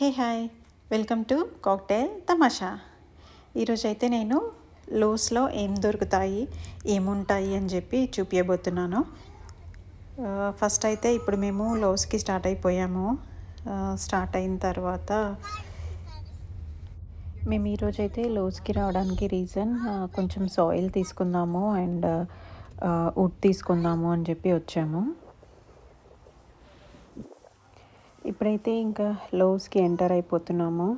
Hey hi welcome to cocktail తమాషా. ఈరోజు అయితే నేను లోస్లో ఏం దొరుకుతాయి ఏముంటాయి అని చెప్పి చూపించబోతున్నాను ఫస్ట్ అయితే ఇప్పుడు మేము లోస్కి స్టార్ట్ అయిపోయాము. స్టార్ట్ అయిన తర్వాత మేము ఈరోజు అయితే లోస్కి రావడానికి రీజన్ కొంచెం సాయిల్ తీసుకుందాము అండ్ వుడ్ తీసుకుందాము అని చెప్పి వచ్చాము. ఇప్పుడైతే ఇంకా లోస్కి ఎంటర్ అయిపోతున్నాము.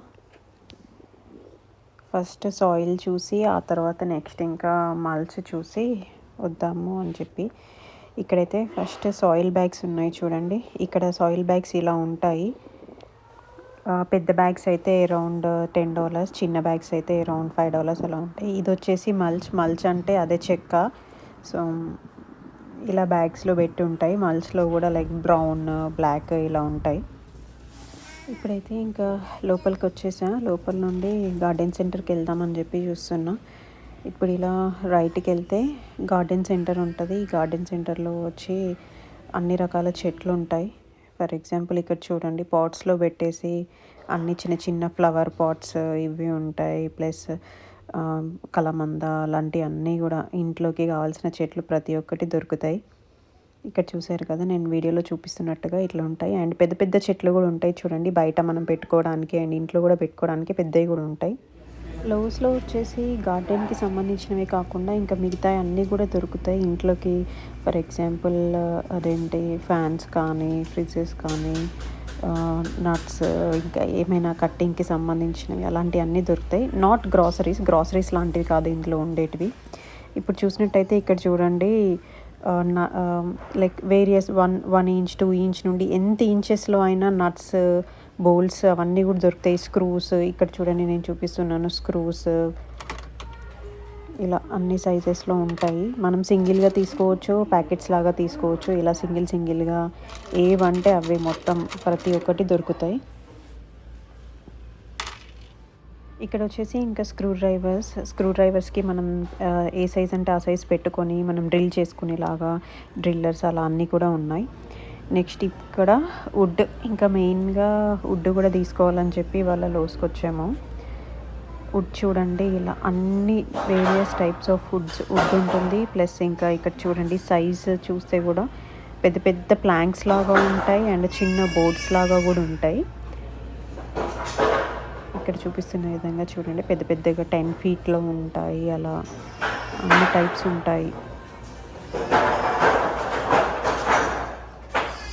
ఫస్ట్ సాయిల్ చూసి ఆ తర్వాత నెక్స్ట్ ఇంకా మల్చ్ చూసి వద్దాము అని చెప్పి. ఇక్కడైతే ఫస్ట్ సాయిల్ బ్యాగ్స్ ఉన్నాయి చూడండి. ఇక్కడ సాయిల్ బ్యాగ్స్ ఇలా ఉంటాయి. పెద్ద బ్యాగ్స్ అయితే అరౌండ్ టెన్ డాలర్స్ చిన్న బ్యాగ్స్ అయితే అరౌండ్ ఫైవ్ డాలర్స్ అలా ఉంటాయి. ఇది వచ్చేసి మల్చ్. మల్చ్ అంటే అదే చెక్క. సో ఇలా బ్యాగ్స్లో పెట్టి ఉంటాయి. మల్స్లో కూడా లైక్ బ్రౌన్ బ్లాక్ ఇలా ఉంటాయి. ఇప్పుడైతే ఇంకా లోపలికి వచ్చేసా. లోపల నుండి గార్డెన్ సెంటర్కి వెళ్దామని చెప్పి చూస్తున్నా. ఇప్పుడు ఇలా రైట్కి వెళ్తే గార్డెన్ సెంటర్ ఉంటుంది. ఈ గార్డెన్ సెంటర్లో వచ్చి అన్ని రకాల చెట్లు ఉంటాయి. ఫర్ ఎగ్జాంపుల్ ఇక్కడ చూడండి పాట్స్లో పెట్టేసి అన్ని చిన్న చిన్న ఫ్లవర్ పాట్స్ ఇవి ఉంటాయి. ప్లస్ కలమంద అలాంటివి అన్నీ కూడా ఇంట్లోకి కావాల్సిన చెట్లు ప్రతి ఒక్కటి దొరుకుతాయి. ఇక్కడ చూసారు కదా నేను వీడియోలో చూపిస్తున్నట్టుగా ఇట్లా ఉంటాయి. అండ్ పెద్ద పెద్ద చెట్లు కూడా ఉంటాయి చూడండి. బయట మనం పెట్టుకోవడానికి అండ్ ఇంట్లో కూడా పెట్టుకోవడానికి పెద్దవి కూడా ఉంటాయి. లోస్లో వచ్చేసి గార్డెన్కి సంబంధించినవి కాకుండా ఇంకా మిగతా అన్నీ కూడా దొరుకుతాయి. ఇంట్లోకి ఫర్ ఎగ్జాంపుల్ అదేంటి ఫ్యాన్స్ కానీ ఫ్రిడ్జెస్ కానీ నట్స్ ఇంకా ఏమైనా కట్టింగ్కి సంబంధించినవి అలాంటివన్నీ దొరుకుతాయి. నాట్ గ్రాసరీస్ గ్రాసరీస్ లాంటివి కాదు ఇందులో ఉండేటివి. ఇప్పుడు చూసినట్టయితే ఇక్కడ చూడండి like various one one inch two inch నుండి ఎంత ఇంచెస్లో అయినా నట్స్ బౌల్స్ అవన్నీ కూడా దొరుకుతాయి. స్క్రూస్ ఇక్కడ చూడండి నేను చూపిస్తున్నాను స్క్రూస్ ఇలా అన్ని సైజెస్లో ఉంటాయి. మనం సింగిల్గా తీసుకోవచ్చు ప్యాకెట్స్ లాగా తీసుకోవచ్చు. ఇలా సింగిల్ సింగిల్గా ఏవంటే అవి మొత్తం ప్రతి ఒక్కటి దొరుకుతాయి. ఇక్కడ వచ్చేసి ఇంకా స్క్రూ డ్రైవర్స్ స్క్రూ డ్రైవర్స్కి మనం ఏ సైజ్ అంటే ఆ సైజ్ పెట్టుకొని మనం డ్రిల్ చేసుకునేలాగా డ్రిల్లర్స్ అలా అన్నీ కూడా ఉన్నాయి. నెక్స్ట్ ఇక్కడ వుడ్ ఇంకా మెయిన్గా వుడ్ కూడా తీసుకోవాలని చెప్పి వాళ్ళ లోసుకొచ్చాము. వుడ్ చూడండి. ఇలా అన్ని various types of woods wood ఉంటుంది. ప్లస్ ఇంకా ఇక్కడ చూడండి సైజ్ చూస్తే కూడా పెద్ద పెద్ద ప్లాంక్స్ లాగా ఉంటాయి అండ్ చిన్న బోర్డ్స్ లాగా కూడా ఉంటాయి. ఇక్కడ చూపిస్తున్న విధంగా చూడండి. పెద్ద పెద్దగా టెన్ ఫీట్లో ఉంటాయి. అలా అన్ని టైప్స్ ఉంటాయి.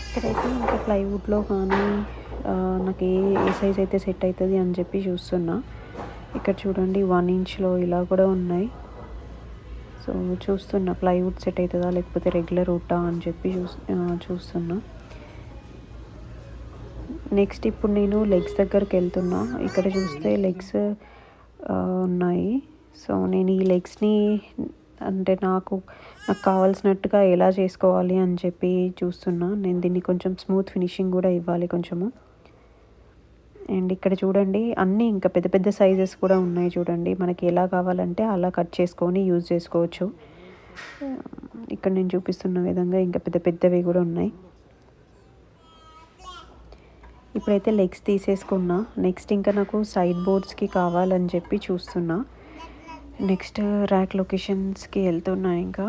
ఇక్కడైతే ఇంకా ప్లైవుడ్లో కానీ నాకు ఏ ఏ సైజ్ అయితే సెట్ అవుతుంది అని చెప్పి చూస్తున్నా. ఇక్కడ చూడండి వన్ ఇంచ్లో ఇలా కూడా ఉన్నాయి. సో చూస్తున్నా ప్లైవుడ్ సెట్ అవుతుందా లేకపోతే రెగ్యులర్ ఉట్టా అని చెప్పి చూస్ చూస్తున్నా. నెక్స్ట్ ఇప్పుడు నేను లెగ్స్ దగ్గరికి వెళ్తున్నా. ఇక్కడ చూస్తే లెగ్స్ ఉన్నాయి. సో నేను ఈ లెగ్స్ని అంటే నాకు నాకు కావాల్సినట్టుగా ఎలా చేసుకోవాలి అని చెప్పి చూస్తున్నా. నేను దీన్ని కొంచెం స్మూత్ ఫినిషింగ్ కూడా ఇవ్వాలి కొంచెము. అండ్ ఇక్కడ చూడండి అన్నీ ఇంకా పెద్ద పెద్ద సైజెస్ కూడా ఉన్నాయి చూడండి. మనకి ఎలా కావాలంటే అలా కట్ చేసుకొని యూజ్ చేసుకోవచ్చు. ఇక్కడ నేను చూపిస్తున్న విధంగా ఇంకా పెద్ద పెద్దవి కూడా ఉన్నాయి. ఇప్పుడైతే లెగ్స్ తీసేసుకున్నా. నెక్స్ట్ ఇంకా నాకు సైడ్ బోర్డ్స్కి కావాలని చెప్పి చూస్తున్నా. నెక్స్ట్ ర్యాక్ లొకేషన్స్కి వెళ్తున్నా ఇంకా.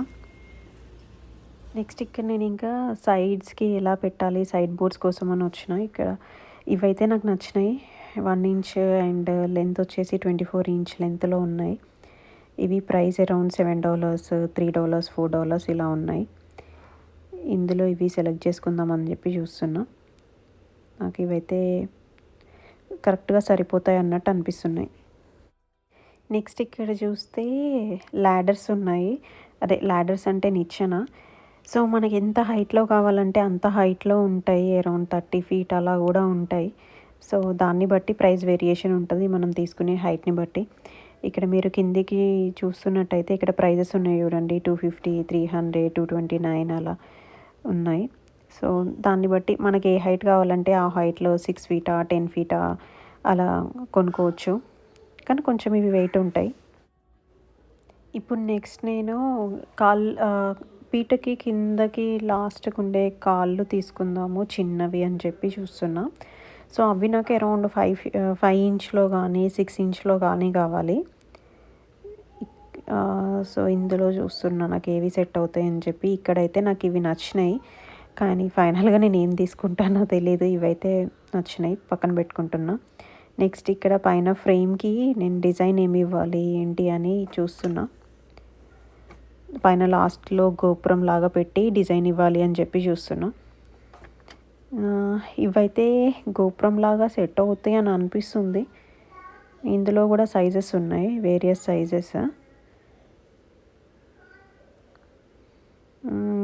నెక్స్ట్ ఇక్కడ నేను ఇంకా సైడ్స్కి ఎలా పెట్టాలి సైడ్ బోర్డ్స్ కోసం అని వచ్చిన. ఇక్కడ ఇవైతే నాకు నచ్చినాయి. వన్ ఇంచ్ అండ్ లెంత్ వచ్చేసి ట్వంటీ ఫోర్ ఇంచ్ లెంత్లో ఉన్నాయి. ఇవి price around seven dollars three dollars four dollars ఇలా ఉన్నాయి. ఇందులో ఇవి సెలెక్ట్ చేసుకుందాం అని చెప్పి చూస్తున్నా. నాకు ఇవైతే కరెక్ట్గా సరిపోతాయి అన్నట్టు అనిపిస్తున్నాయి. నెక్స్ట్ ఇక్కడ చూస్తే ల్యాడర్స్ ఉన్నాయి. అదే ల్యాడర్స్ అంటే నిచ్చెన. సో మనకి ఎంత హైట్లో కావాలంటే అంత హైట్లో ఉంటాయి అరౌండ్ థర్టీ ఫీట్ అలా కూడా ఉంటాయి. సో దాన్ని బట్టి ప్రైస్ వేరియేషన్ ఉంటుంది మనం తీసుకునే హైట్ని బట్టి. ఇక్కడ మీరు కిందికి చూస్తున్నట్టయితే ఇక్కడ ప్రైజెస్ ఉన్నాయి చూడండి two fifty three hundred two twenty nine అలా ఉన్నాయి. సో దాన్ని బట్టి మనకి ఏ హైట్ కావాలంటే ఆ హైట్లో సిక్స్ ఫీటా టెన్ ఫీటా అలా కొనుక్కోవచ్చు. కానీ కొంచెం ఇవి వెయిట్ ఉంటాయి. ఇప్పుడు నెక్స్ట్ నేను కాల్ పీటకి కిందకి లాస్ట్కి ఉండే కాళ్ళు తీసుకుందాము చిన్నవి అని చెప్పి చూస్తున్నా. సో అవి నాకు అరౌండ్ ఫైవ్ ఫైవ్ ఇంచ్లో కానీ సిక్స్ ఇంచ్లో కానీ కావాలి. సో ఇందులో చూస్తున్నా నాకు ఏవి సెట్ అవుతాయని చెప్పి. ఇక్కడైతే నాకు ఇవి నచ్చినాయి. కానీ ఫైనల్గా నేను ఏం తీసుకుంటానో తెలియదు ఇవైతే నచ్చినాయి పక్కన పెట్టుకుంటున్నా. నెక్స్ట్ ఇక్కడ పైన ఫ్రేమ్కి నేను డిజైన్ ఏమి ఇవ్వాలి ఏంటి అని చూస్తున్నా. పైన లాస్ట్లో గోపురం లాగా పెట్టి డిజైన్ ఇవ్వాలి అని చెప్పి చూస్తున్నా. ఇవైతే గోపురం లాగా సెట్ అవుతాయి అని అనిపిస్తుంది. ఇందులో కూడా సైజెస్ ఉన్నాయి వేరియస్ సైజెస్.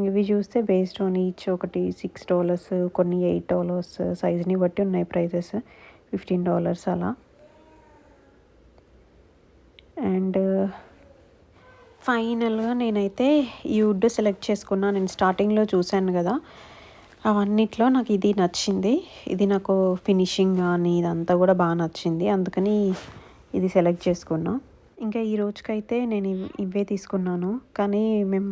ఇవి చూస్తే బేస్డ్ ఆన్ ఈచ్ ఒకటి సిక్స్ డాలర్స్ కొన్ని ఎయిట్ డాలర్స్ సైజ్ని బట్టి ఉన్నాయి ప్రైజెస్ ఫిఫ్టీన్ డాలర్స్ అలా అండ్ ఫైనల్గా నేనైతే ఈ వుడ్ సెలెక్ట్ చేసుకున్నా. నేను స్టార్టింగ్లో చూశాను కదా అవన్నిట్లో నాకు ఇది నచ్చింది. ఇది నాకు ఫినిషింగ్ కానీ ఇదంతా కూడా బాగా నచ్చింది. అందుకని ఇది సెలెక్ట్ చేసుకున్నా. ఇంకా ఈ రోజుకైతే నేను ఇవే తీసుకున్నాను. కానీ మేము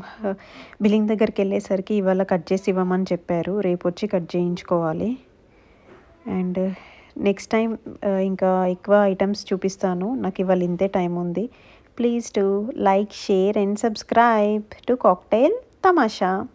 బిల్లింగ్ దగ్గరికి వెళ్ళేసరికి ఇవాళ కట్ చేసి ఇవ్వమని చెప్పారు. రేపు వచ్చి కట్ చేయించుకోవాలి. అండ్ నెక్స్ట్ టైం ఇంకా ఎక్కువ ఐటమ్స్ చూపిస్తాను. నాకు ఇవాళ ఇంతే టైం ఉంది. Please do like, share and subscribe to Cocktail Tamasha.